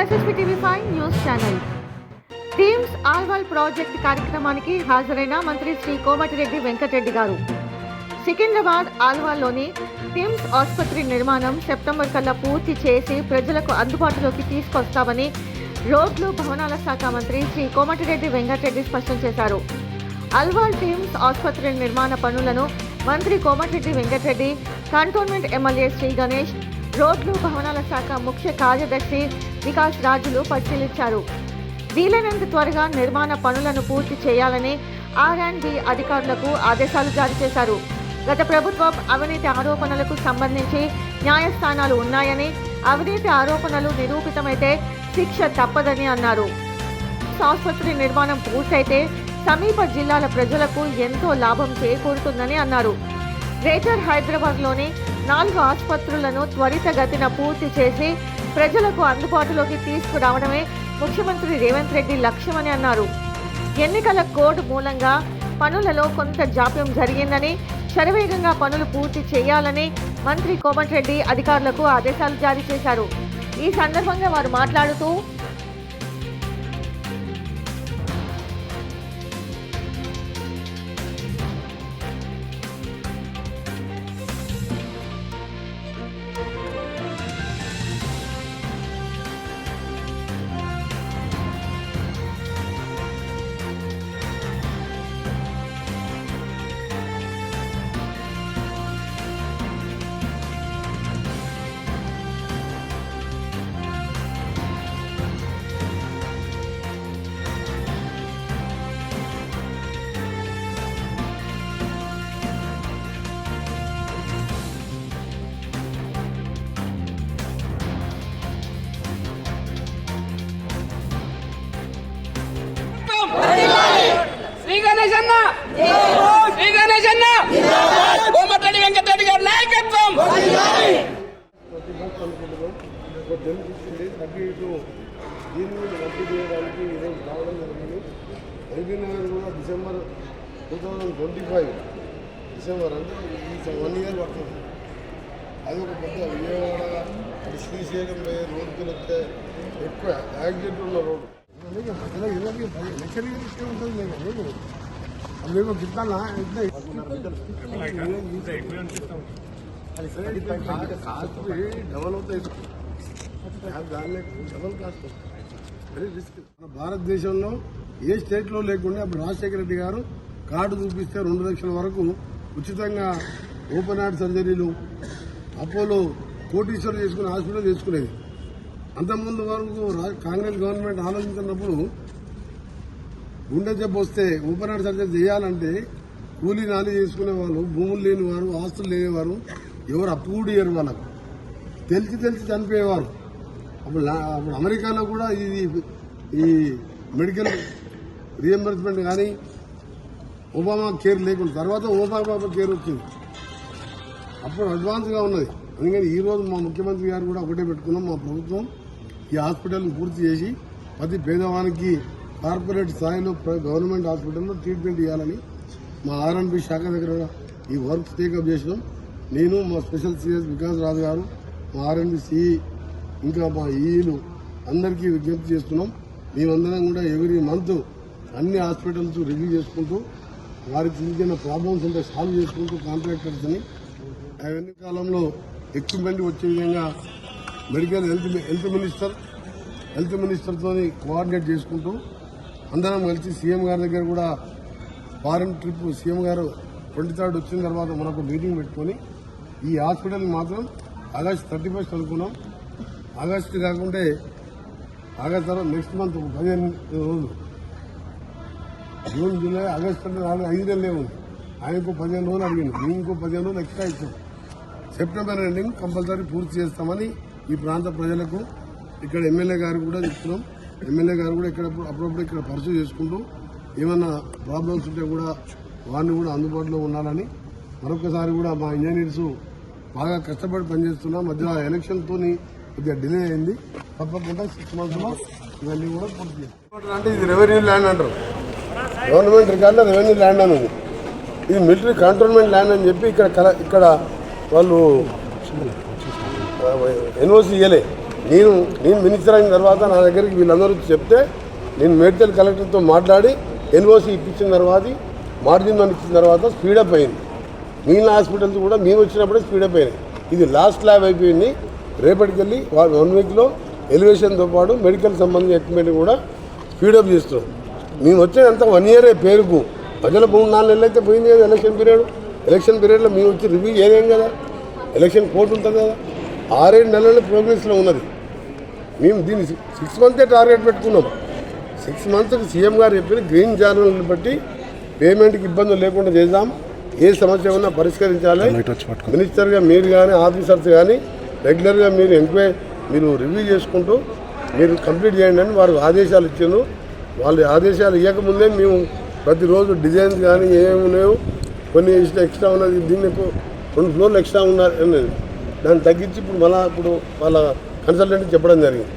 SSP TV five news channel. TIMS Alwal project కార్యక్రమానికి హాజరైన మంత్రి శ్రీ కోమటిరెడ్డి వెంకటరెడ్డి గారు. సికింద్రాబాద్ ఆల్వాల్లోని టిమ్స్ ఆసుపత్రి నిర్మాణం సెప్టెంబర్ కల్లా పూర్తి చేసి ప్రజలకు అందుబాటులోకి తీసుకొస్తామని రోడ్లు భవనాల శాఖ మంత్రి శ్రీ కోమటిరెడ్డి వెంకటరెడ్డి స్పష్టం చేశారు. అల్వాల్ టీమ్స్ ఆసుపత్రి నిర్మాణ పనులను మంత్రి కోమటిరెడ్డి వెంకటరెడ్డి కంటోన్మెంట్ ఎమ్మెల్యే శ్రీ గణేష్ రోడ్లు భవనాల శాఖ ముఖ్య కార్యదర్శి వికాస్ రాజులు పరిశీలించారు. వీలైనంత త్వరగా నిర్మాణ పనులను పూర్తి చేయాలని ఆర్ అండ్ బి అధికారులకు ఆదేశాలు జారీ చేశారు. గత ప్రభుత్వం అవినీతి ఆరోపణలకు సంబంధించి న్యాయస్థానాలు ఉన్నాయని అవినీతి ఆరోపణలు నిరూపితమైతే శిక్ష తప్పదని అన్నారు. ఆసుపత్రి నిర్మాణం పూర్తయితే సమీప జిల్లాల ప్రజలకు ఎంతో లాభం చేకూరుతుందని అన్నారు. గ్రేటర్ హైదరాబాద్లోని నాలుగు ఆసుపత్రులను త్వరితగతిన పూర్తి చేసి ప్రజలకు అందుబాటులోకి తీసుకురావడమే ముఖ్యమంత్రి రేవంత్ రెడ్డి లక్ష్యమని అన్నారు. ఎన్నికల కోడ్ మూలంగా పనులలో కొంత జాప్యం జరిగిందని శరవేగంగా పనులు పూర్తి చేయాలని మంత్రి కోమటిరెడ్డి అధికారులకు ఆదేశాలు జారీ చేశారు. ఈ సందర్భంగా వారు మాట్లాడుతూ గణేష్ అన్న శ్రీ గణేష్ అన్న కోమటిరెడ్డి వెంకటరెడ్డి గారి నాయకత్వం దీన్ని కూడా రద్దు చేయడానికి ఈరోజు రావడం జరిగింది ఎల్బీ నగర్ కూడా December two thousand twenty five December అంటే ఈ వన్ ఇయర్ పడుతుంది అది ఒక పెద్ద విజయవాడ శ్రీశైలం పోయే రోడ్డుకి వస్తే ఎక్కువ యాక్సిడెంట్ ఉన్న రోడ్డు లెక్కరికి ఉంటుంది లేదు మీకు గిట్టాలా కాస్ట్ డబల్ అవుతాయి దానిలో డబల్ కాస్ట్ వెరీ రిస్క్ మన భారతదేశంలో ఏ స్టేట్లో లేకుండా ఇప్పుడు రాజశేఖర రెడ్డి గారు కార్డు చూపిస్తే రెండు లక్షల వరకు ఉచితంగా ఓపెన్ హార్ట్ సర్జరీలు అపోలో కోటీశ్వరం చేసుకునే హాస్పిటల్ చేసుకునేది. అంతకుముందు వరకు కాంగ్రెస్ గవర్నమెంట్ ఆలోచించినప్పుడు గుండె జబ్బు వస్తే ఓపెన్ సర్జరీ చేయాలంటే కూలీ నాలి చేసుకునే వాళ్ళు భూములు లేనివారు ఆస్తులు లేనివారు ఎవరు అప్పు కూడా ఇయ్యరు వాళ్ళకు. తెలిసి తెలిసి చనిపోయేవారు. అప్పుడు అప్పుడు అమెరికాలో కూడా ఇది ఈ మెడికల్ రియంబర్స్మెంట్ కానీ ఒబామా కేర్ లేకుండా తర్వాత ఒబామా కేర్ వచ్చింది. అప్పుడు అడ్వాన్స్గా ఉన్నది. అందుకని ఈరోజు మా ముఖ్యమంత్రి గారు కూడా ఒకటే పెట్టుకున్నాం. మా ప్రభుత్వం ఈ హాస్పిటల్ని పూర్తి చేసి ప్రతి పేదవానికి కార్పొరేట్ స్థాయిలో ప్ర- గవర్నమెంట్ హాస్పిటల్లో ట్రీట్మెంట్ ఇవ్వాలని మా ఆర్ఎన్బి శాఖ దగ్గర ఈ వర్క్ టేకప్ చేసినాం. నేను మా స్పెషల్ సిఎస్ వికాస్ రాజు గారు మా ఆర్ఎన్బి సిఈ ఇంకా మా ఈఈలు అందరికీ విజ్ఞప్తి చేస్తున్నాం. మేమందరం కూడా ఎవ్రీ మంత్ అన్ని హాస్పిటల్స్ రివ్యూ చేసుకుంటూ వారికి చిన్న ప్రాబ్లమ్స్ ఉంటే సాల్వ్ చేసుకుంటూ కాంట్రాక్టర్స్ని అవన్నీ కాలంలో ఎక్విప్మెంట్ వచ్చే విధంగా medical health health minister health మినిస్టర్తో coordinate చేసుకుంటూ అందరం కలిసి సీఎం గారి దగ్గర కూడా ఫారెన్ ట్రిప్ సీఎం గారు ట్వంటీ థర్డ్ వచ్చిన తర్వాత మనకు మీటింగ్ పెట్టుకొని ఈ హాస్పిటల్ మాత్రం ఆగస్ట్ థర్టీ ఫస్ట్ అనుకున్నాం. ఆగస్ట్ కాకుంటే ఆగస్ట్ తర్వాత నెక్స్ట్ మంత్ ఒక పదిహేను రోజులు. జూన్ జూలై ఆగస్ట్ అంటే నాలుగు ఐదు నెలలే ఉంది. ఆయనకు పదిహేను రోజులు అడిగింది మేము ఇంకో పదిహేను రోజులు ఎక్స్ట్రా ఇచ్చాం. సెప్టెంబర్ ఎండింగ్ కంపల్సరీ పూర్తి చేస్తామని ఈ ప్రాంత ప్రజలకు ఇక్కడ ఎమ్మెల్యే గారు కూడా చెప్తున్నాం. ఎమ్మెల్యే గారు కూడా ఇక్కడ అప్పుడప్పుడు ఇక్కడ పర్సూ చేసుకుంటూ ఏమన్నా ప్రాబ్లమ్స్ ఉంటే కూడా వారిని కూడా అందుబాటులో ఉండాలని మరొకసారి కూడా మా ఇంజనీర్స్ బాగా కష్టపడి పనిచేస్తున్నాం మధ్య ఎలక్షన్తో కొద్దిగా డిలే అయింది. తప్పకుండా సిక్స్ మంత్స్లో ఇవన్నీ కూడా పూర్తి అంటే ఇది రెవెన్యూ ల్యాండ్ అంటారు. గవర్నమెంట్ రికార్డులో రెవెన్యూ ల్యాండ్ అని ఉంది ఇది మిలిటరీ కంట్రోల్మెంట్ ల్యాండ్ అని చెప్పి ఇక్కడ ఇక్కడ వాళ్ళు ఎన్ఓసి ఇయ్యలే. నేను నేను మినిస్టర్ అయిన తర్వాత నా దగ్గరికి వీళ్ళందరూ చెప్తే నేను మెడికల్ కలెక్టర్తో మాట్లాడి ఎన్ఓసి ఇప్పించిన తర్వాత మార్జిన్ మనీ ఇచ్చిన తర్వాత స్పీడప్ అయింది. మిగిలిన హాస్పిటల్స్ కూడా మేము వచ్చినప్పుడే స్పీడప్ అయినాయి. ఇది లాస్ట్ ల్యాబ్ అయిపోయింది. రేపటికెళ్ళి వన్ వీక్లో ఎలివేషన్తో పాటు మెడికల్ సంబంధించిన ఎక్విప్మెంట్ కూడా స్పీడప్ చేస్తున్నాం. మేము వచ్చేదంతా వన్ ఇయరే పేరుకు. మధ్యలో మూడు నాలుగు నెలలు అయితే పోయింది కదా ఎలక్షన్ పీరియడ్ ఎలక్షన్ పీరియడ్లో మేము వచ్చి రివ్యూ చేయలేం కదా. ఎలక్షన్ కోర్టు ఉంటుంది కదా. ఆరేడు నెలల ప్రోగ్రెస్లో ఉన్నది. మేము దీన్ని సిక్స్ మంతే టార్గెట్ పెట్టుకున్నాం. సిక్స్ మంత్స్కి సీఎం గారు చెప్పిన గ్రీన్ ఛానల్ని బట్టి పేమెంట్కి ఇబ్బందులు లేకుండా చేద్దాం. ఏ సమస్య ఉన్నా పరిష్కరించాలి. మినిస్టర్గా మీరు కానీ ఆఫీసర్స్ కానీ రెగ్యులర్గా మీరు ఎంక్వైరీ మీరు రివ్యూ చేసుకుంటూ మీరు కంప్లీట్ చేయండి అని వారికి ఆదేశాలు ఇచ్చాను వాళ్ళు ఆదేశాలు ఇవ్వకముందే మేము ప్రతిరోజు డిజైన్స్ కానీ ఏమేమి ఉన్నాయో కొన్ని ఎక్స్ట్రా ఎక్స్ట్రా ఉన్నది దీన్ని రెండు ఫ్లోర్లు ఎక్స్ట్రా ఉన్నది. అన్నది దాన్ని తగ్గించి ఇప్పుడు మళ్ళీ ఇప్పుడు వాళ్ళ కన్సల్టెంట్ చెప్పడం జరిగింది.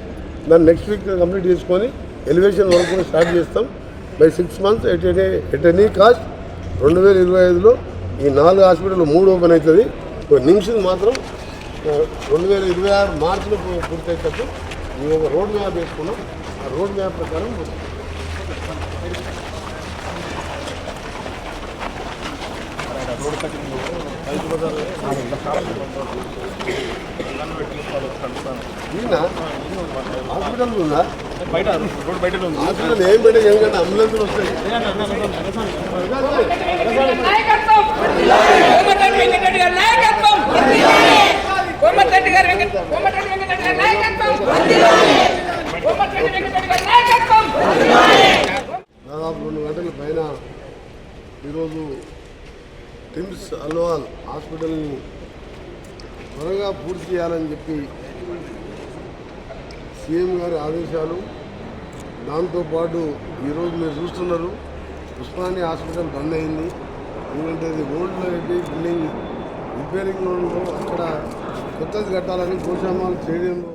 దాన్ని నెక్స్ట్ వీక్ కంప్లీట్ చేసుకొని ఎలివేషన్ వర్క్ కూడా స్టార్ట్ చేస్తాం. By six months at any at any cost రెండు వేల ఇరవై ఐదులో ఈ నాలుగు హాస్పిటల్ మూడు ఓపెన్ అవుతుంది. నిమిషం మాత్రం రెండు వేల ఇరవై ఆరు మార్చిలో పూ- పూర్తయ్యేటట్టు ఈ ఒక రోడ్ మ్యాప్ వేసుకున్నాం. ఆ రోడ్ మ్యాప్ ప్రకారం ఈయన హాస్పిటల్ ఉందా? హాస్పిటల్ ఏం ఎందుకంటే అంబులెన్స్లు వస్తాయి నాయకత్వం కోమటిరెడ్డి వెంకటరెడ్డి గారి నాయకత్వం కోమటిరెడ్డి గారి వెంకట కోమటిరెడ్డి వెంకటరెడ్డి గారి నాయకత్వం కోమటిరెడ్డి వెంకటరెడ్డి గారి నాయకత్వం దాదాపు రెండు గంటల పైన ఈరోజు టిమ్స్ అల్వాల్ హాస్పిటల్ని త్వరగా పూర్తి చేయాలని చెప్పి సీఎం గారి ఆదేశాలు. దాంతోపాటు ఈరోజు మీరు చూస్తున్నారు ఉస్మాని హాస్పిటల్ బంద్ అయింది. ఎందుకంటే ఇది ఓల్డ్ పెట్టి బిల్డింగ్. రిపేరింగ్లో అక్కడ కొత్తది కట్టాలని కోశామాల్ స్టేడియంలో